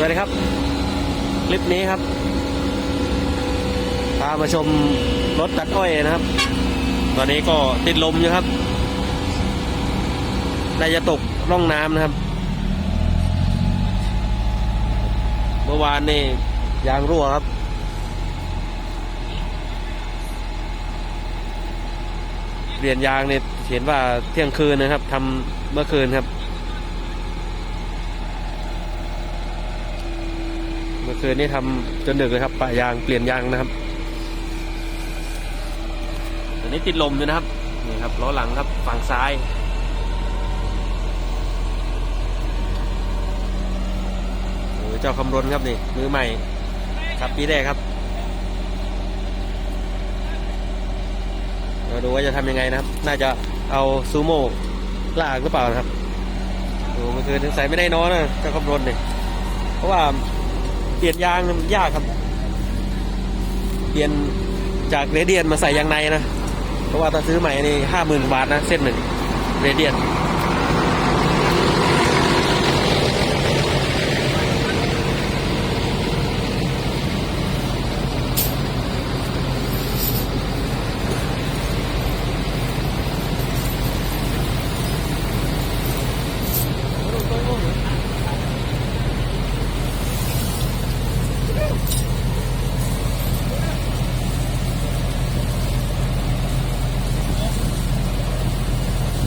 สวัสดีครับคลิปนี้ครับ พามาชมรถตัดอ้อยนะครับ ตอนนี้ก็ติดลมอยู่ครับน่าจะตกร่องน้ำนะครับ เมื่อวานนี่ยางรั่วครับ เปลี่ยนยางเนี่ยเห็นว่าเที่ยงคืนนะครับทำเมื่อคืนครับ เมื่ อคืนนี้ทำจนดึกเลยครับปะยางเปลี่ยนยางนะครับอันนี้ติดลมอยู่นะครับนี่ครับล้อหลังครับฝั่งซ้ายโอ้ยเจ้าคำรนครับนี่มือใหม่ครับปีแรกครับเราดูว่าจะทำยังไงนะครับ น่าจะเอาซูโม่ลากหรือเปล่านะครับโอ้เมื่อคืนสงสัยไม่ได้นอนนะเจ้าคำรนเนี่ยเพราะว่า เปลี่ยนยางมันยากครับ เปลี่ยนจากเรเดียนมาใส่ยางในนะ เพราะว่าถ้าซื้อใหม่นี่ห้าหมื่นบาทนะเส้นหนึ่งเรเดียน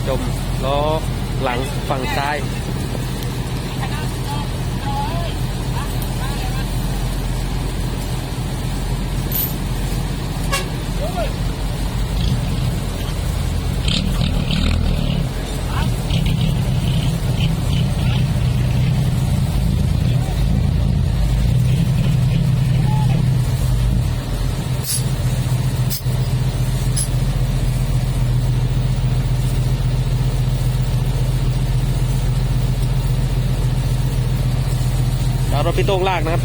จมล้อหลัง ฝั่ รถพี่โต้งลากนะครับ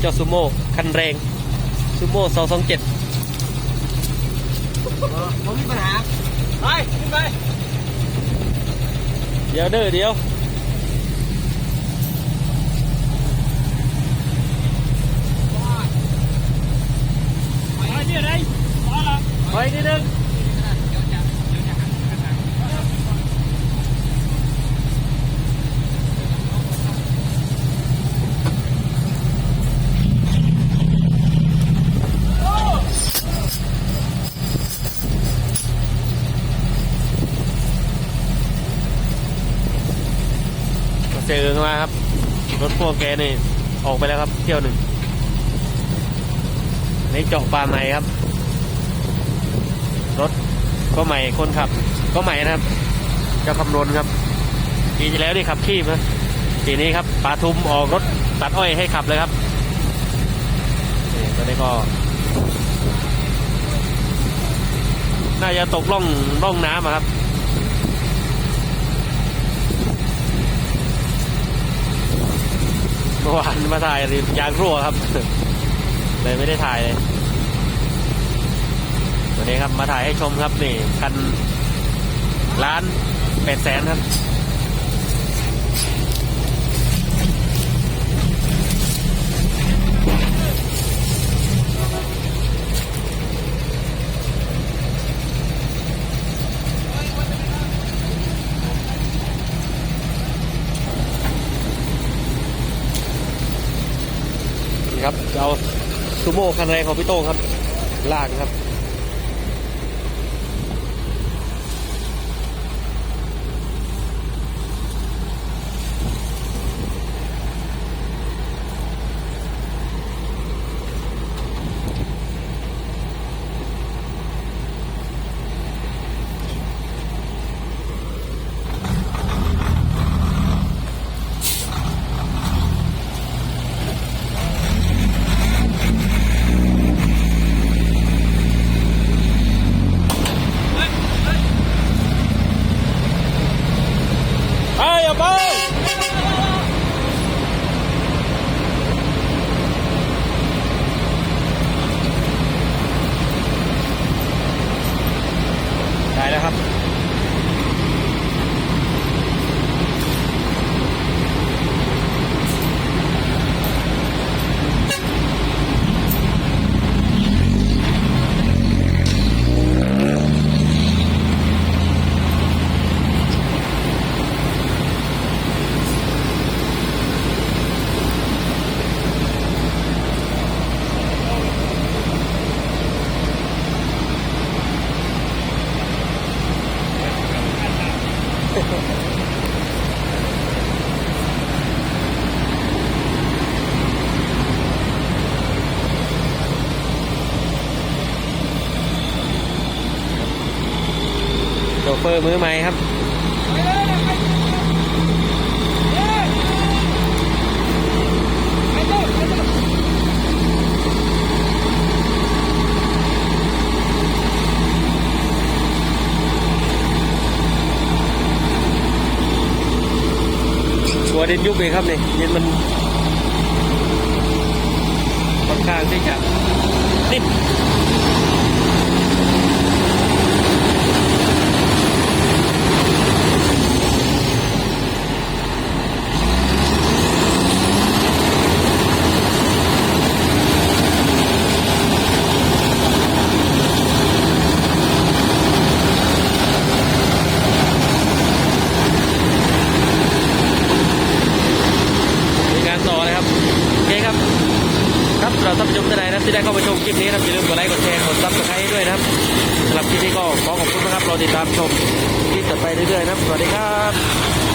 เจ้าซูโม่คันแรงซูโม่สองสองเจ็ดผมมีปัญหา ไปขึ้นไป เดี๋ยวเด้อเดี๋ยวไปที่ไหนมาละไปนิดนึงมาเจอกัน มาครับ รถพวกแกนี่ออกไปแล้วครับเที่ยวหนึ่งนี่เจาะปลาใหม่ครับ รถก็ใหม่คนขับ ก็ใหม่นะครับจ้าคำนวณครับปีที่แล้วนี่ขับขี้นะปีนี้ครับปลาทุมออกรถตัดอ้อยให้ขับเลยครับนี่ตอนนี้ก็ น่าจะตกล่องล่องน้ำครับ เมื่อวานมาถ่ายริมยางรั่วครับ เลยไม่ได้ถ่ายเลยวันนี้ครับมาถ่ายให้ชมครับนี่คันล้านแปดแสนครับ ซูโม่คันแรงของพี่โต้งครับ ลากครับ 宝宝 ฟอร์มือใหม่ครับไปเลยนะไปเฮ้ยไปเถอะไปเถอะหัวดินยุบเองครับเนี่ยดินมันค่อนข้างที่จะนิ่มการต่อเลยครับโอเคครับ ครับสำหรับท่านผู้ชม ที่ได้เข้ามาชมคลิปนี้นะครับอย่าลืมกดไลค์กดแชร์กดซับสไครต์ด้วยนะครับสำหรับคลิปนี้ก็ขอขอบคุณนะครับรอติดตามชมคลิปต่อไปเรื่อยๆนะครับสวัสดีครับ